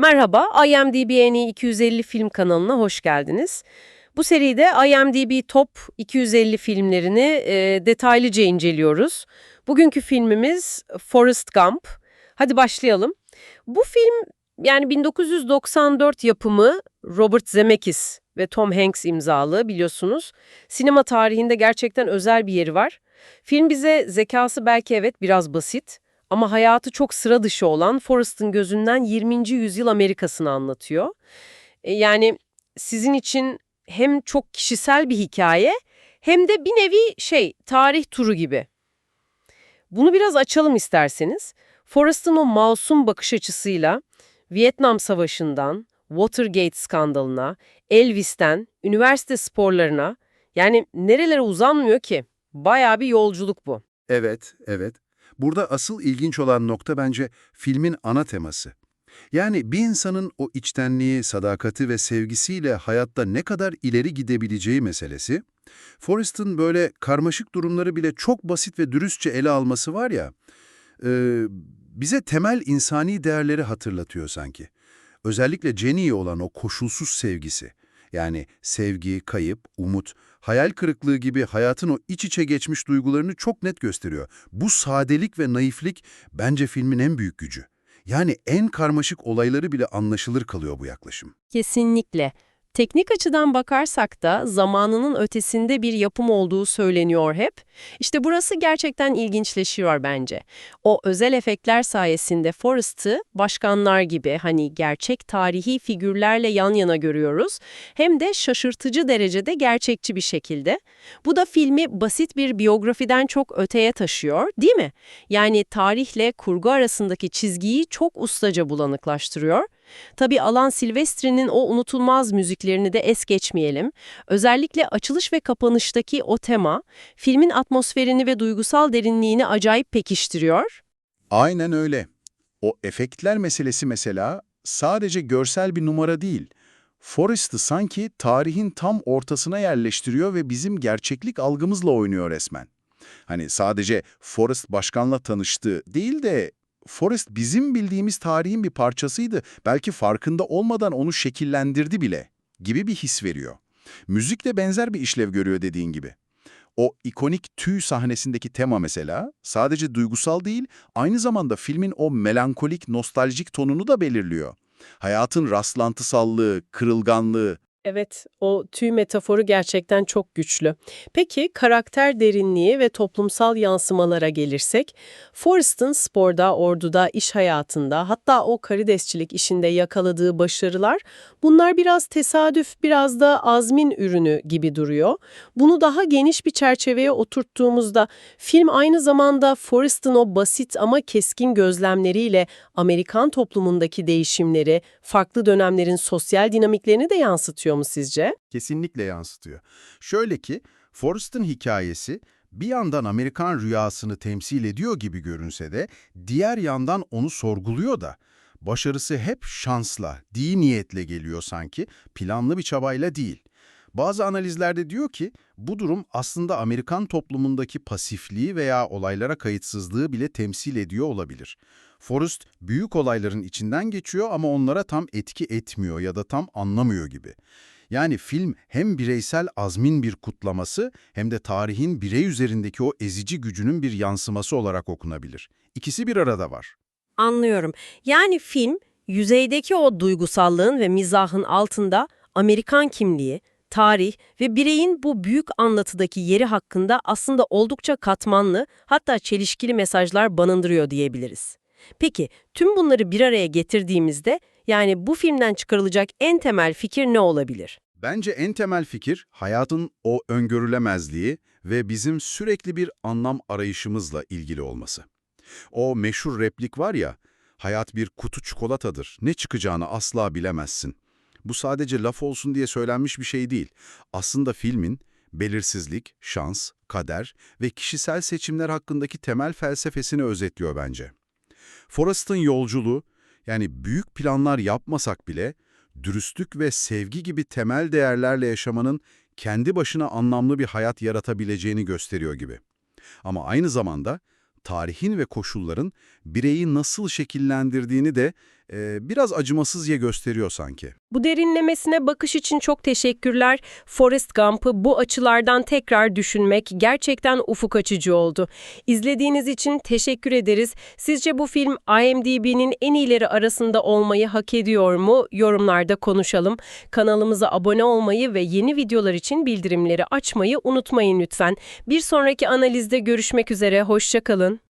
Merhaba, IMDb En İyi 250 Film kanalına hoş geldiniz. Bu seride IMDb Top 250 filmlerini e, detaylıca inceliyoruz. Bugünkü filmimiz Forrest Gump. Hadi başlayalım. Bu film yani 1994 yapımı Robert Zemeckis ve Tom Hanks imzalı biliyorsunuz. Sinema tarihinde gerçekten özel bir yeri var. Film bize zekası belki evet biraz basit ama hayatı çok sıra dışı olan Forrest'ın gözünden 20. yüzyıl Amerika'sını anlatıyor. E, Yani sizin için hem çok kişisel bir hikaye hem de bir nevi şey tarih turu gibi. Bunu biraz açalım isterseniz. Forrest'ın o masum bakış açısıyla Vietnam Savaşı'ndan, Watergate skandalına, Elvis'ten, üniversite sporlarına yani nerelere uzanmıyor ki? Bayağı bir yolculuk bu. Evet, evet. Burada asıl ilginç olan nokta bence filmin ana teması. Yani bir insanın o içtenliği, sadakati ve sevgisiyle hayatta ne kadar ileri gidebileceği meselesi, Forrest'ın böyle karmaşık durumları bile çok basit ve dürüstçe ele alması var ya, e, bize temel insani değerleri hatırlatıyor sanki. Özellikle Jenny'ye olan o koşulsuz sevgisi. Yani sevgi, kayıp, umut, hayal kırıklığı gibi hayatın o iç içe geçmiş duygularını çok net gösteriyor. Bu sadelik ve naiflik bence filmin en büyük gücü. Yani en karmaşık olayları bile anlaşılır kalıyor bu yaklaşım. Kesinlikle. Teknik açıdan bakarsak da zamanının ötesinde bir yapım olduğu söyleniyor hep. İşte burası gerçekten ilginçleşiyor bence. O özel efektler sayesinde Forrest'ı başkanlar gibi hani gerçek tarihi figürlerle yan yana görüyoruz. Hem de şaşırtıcı derecede gerçekçi bir şekilde. Bu da filmi basit bir biyografiden çok öteye taşıyor, değil mi? Yani tarihle kurgu arasındaki çizgiyi çok ustaca bulanıklaştırıyor. Tabii Alan Silvestri'nin o unutulmaz müziklerini de es geçmeyelim. Özellikle açılış ve kapanıştaki o tema, filmin atmosferini ve duygusal derinliğini acayip pekiştiriyor. Aynen öyle. O efektler meselesi mesela sadece görsel bir numara değil. Forrest'ı sanki tarihin tam ortasına yerleştiriyor ve bizim gerçeklik algımızla oynuyor resmen. Hani sadece Forrest başkanla tanıştı değil de Forrest bizim bildiğimiz tarihin bir parçasıydı. Belki farkında olmadan onu şekillendirdi bile gibi bir his veriyor. Müzik de benzer bir işlev görüyor dediğin gibi. O ikonik tüy sahnesindeki tema mesela sadece duygusal değil, aynı zamanda filmin o melankolik, nostaljik tonunu da belirliyor. Hayatın rastlantısallığı, kırılganlığı, Evet, o tüy metaforu gerçekten çok güçlü. Peki karakter derinliği ve toplumsal yansımalara gelirsek, Forrest'ın sporda, orduda, iş hayatında, hatta o karidesçilik işinde yakaladığı başarılar, bunlar biraz tesadüf, biraz da azmin ürünü gibi duruyor. Bunu daha geniş bir çerçeveye oturttuğumuzda, film aynı zamanda Forrest'ın o basit ama keskin gözlemleriyle Amerikan toplumundaki değişimleri, farklı dönemlerin sosyal dinamiklerini de yansıtıyor mu sizce? kesinlikle yansıtıyor. Şöyle ki, Forrest'ın hikayesi bir yandan Amerikan rüyasını temsil ediyor gibi görünse de, diğer yandan onu sorguluyor da. Başarısı hep şansla, iyi niyetle geliyor sanki, planlı bir çabayla değil. Bazı analizlerde diyor ki, bu durum aslında Amerikan toplumundaki pasifliği veya olaylara kayıtsızlığı bile temsil ediyor olabilir. Forrest büyük olayların içinden geçiyor ama onlara tam etki etmiyor ya da tam anlamıyor gibi. Yani film hem bireysel azmin bir kutlaması hem de tarihin birey üzerindeki o ezici gücünün bir yansıması olarak okunabilir. İkisi bir arada var. Anlıyorum. Yani film, yüzeydeki o duygusallığın ve mizahın altında Amerikan kimliği, tarih ve bireyin bu büyük anlatıdaki yeri hakkında aslında oldukça katmanlı, hatta çelişkili mesajlar barındırıyor diyebiliriz. Peki, tüm bunları bir araya getirdiğimizde, yani bu filmden çıkarılacak en temel fikir ne olabilir? Bence en temel fikir hayatın o öngörülemezliği ve bizim sürekli bir anlam arayışımızla ilgili olması. O meşhur replik var ya, hayat bir kutu çikolatadır, ne çıkacağını asla bilemezsin. Bu sadece laf olsun diye söylenmiş bir şey değil. Aslında filmin belirsizlik, şans, kader ve kişisel seçimler hakkındaki temel felsefesini özetliyor bence. Forrest'ın yolculuğu, yani büyük planlar yapmasak bile, dürüstlük ve sevgi gibi temel değerlerle yaşamanın kendi başına anlamlı bir hayat yaratabileceğini gösteriyor gibi. Ama aynı zamanda tarihin ve koşulların bireyi nasıl şekillendirdiğini de e, biraz acımasızca gösteriyor sanki. Bu derinlemesine bakış için çok teşekkürler. Forrest Gump'ı bu açılardan tekrar düşünmek gerçekten ufuk açıcı oldu. İzlediğiniz için teşekkür ederiz. Sizce bu film IMDb'nin en iyileri arasında olmayı hak ediyor mu? Yorumlarda konuşalım. Kanalımıza abone olmayı ve yeni videolar için bildirimleri açmayı unutmayın lütfen. Bir sonraki analizde görüşmek üzere. Hoşçakalın.